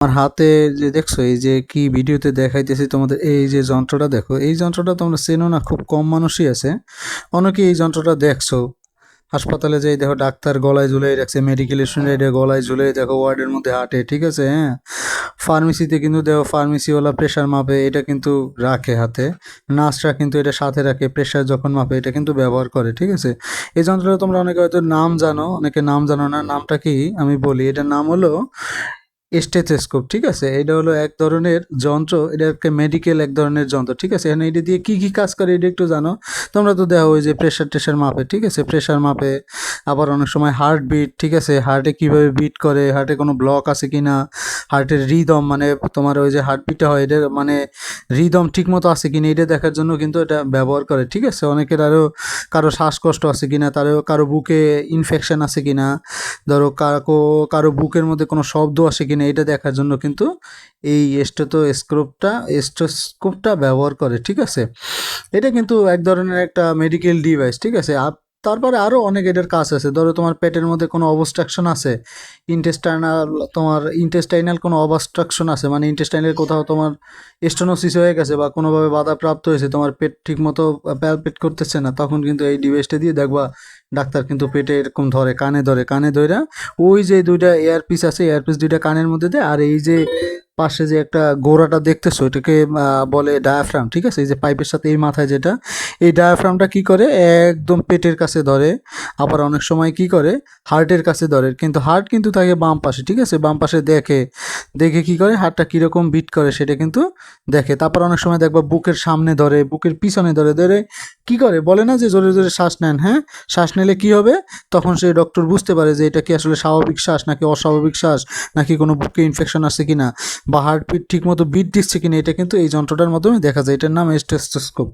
আমার হাতে যে দেখছ, এই যে কি ভিডিওতে দেখাইতেছি তোমাদের, এই যে যন্ত্রটা দেখো, এই যন্ত্রটা তোমরা চেনো না, খুব কম মানুষই আছে। অনেকে এই যন্ত্রটা দেখছ। হাসপাতালে যাই দেখো ডাক্তার গলায় ঝুলাই রাখছে মেডিকেল স্টুডেন্ট গলায় ঝুলাই দেখো, ওয়ার্ডের মধ্যে হাঁটে, ঠিক আছে? হ্যাঁ? ফার্মেসিতে কিন্তু দেখো ফার্মেসিওয়ালা প্রেশার মাপে, এটা কিন্তু রাখে হাতে। নার্সরা কিন্তু এটা সাথে রাখে প্রেশার যখন মাপে, এটা কিন্তু ব্যবহার করে, ঠিক আছে? এই যন্ত্রটা তোমরা অনেকে হয়তো নাম জানো, অনেকে নাম জানো না, নামটা কি? আমি বলি, এটার নাম হলো স্টেথোস্কোপ, ঠিক আছে? এটা হলো এক ধরনের যন্ত্র, এটা একটা মেডিকেল এক ধরনের যন্ত্র, ঠিক আছে? এখানে এটা দিয়ে কী কী কাজ করে এটা একটু জানো? তোমরা তো দেখো ওই যে প্রেশার টেশার মাপে, ঠিক আছে? প্রেশার মাপে আবার অনেক সময় হার্ট বিট ঠিক আছে? হার্টে কীভাবে বিট করে? হার্টে কোনো ব্লক আছে কি না হার্টের রিদম মানে তোমার ওই যে হার্ট বিটটা হয় এটা মানে রিদম ঠিক মতো আছে কিনা, এটা দেখার জন্য কিন্তু এটা ব্যবহার করে, ঠিক আছে? অনেকের আরও কারও শ্বাসকষ্ট আছে কিনা, তারও কারও বুকে ইনফেকশন আছে কিনা, ধরো কারও কারও বুকের মধ্যে কোনো শব্দ আসে কিনা, এটা দেখার জন্য কিন্তু এই স্টোস্কোপটা স্টোস্কোপটা ব্যবহার করে, ঠিক আছে? এটা কিন্তু এক ধরনের একটা মেডিকেল ডিভাইস ঠিক আছে? আপ তারপরে আরও অনেক এটার কাজ আছে। ধরো তোমার পেটের মধ্যে কোনো অবস্ট্রাকশন আছে ইন্টেস্টাইনাল তোমার ইন্টেস্টাইনাল কোনো অবস্ট্রাকশন আছে মানে ইন্টেস্টাইনের কোথাও তোমার স্টোনোসিস হয়ে গেছে বা কোনোভাবে বাধাপ্রাপ্ত হয়েছে, তোমার পেট ঠিকমতো প্যালপেট করতেছে না, তখন কিন্তু এই ডিভাইসটা দিয়ে দেখবা ডাক্তার কিন্তু পেটে এরকম ধরে, কানে ধরে কানে ধরে ওই যে দুইটা এয়ারপিস আছে এয়ারপিস দুইটা কানের মধ্যে দেয়, আর এই যে পাশে যে একটা গোড়াটা দেখতেছো, এটাকে বলে ডায়াফ্রাম ঠিক আছে? এই যে পাইপের সাথে এই মাথায় যেটা, এই ডায়াফ্রামটা কি করে? একদম পেটের কাছে ধরে। আবার অনেক সময় কি করে? হার্টের কাছে ধরে। কিন্তু হার্ট কিন্তু থাকে বাম পাশে, ঠিক আছে? বাম পাশে দেখে দেখে কি করে? হার্টটা কীরকম বিট করে সেটা কিন্তু দেখে। তারপর অনেক সময় দেখবা বুকের সামনে ধরে, বুকের পিছনে ধরে ধরে কি করে? বলে না যে জোরে জোরে শ্বাস নেন হ্যাঁ? শ্বাস নিলে কি হবে? তখন সেই ডক্টর বুঝতে পারে যে এটা কি আসলে স্বাভাবিক শ্বাস, নাকি অস্বাভাবিক শ্বাস, নাকি কোনো বুকে ইনফেকশন আছে কিনা, বা হার্টবিট ঠিক মতো বিট দিচ্ছে কি না এটা কিন্তু এই যন্ত্রটার মাধ্যমে দেখা যায়। এটার নাম স্টেথোস্কোপ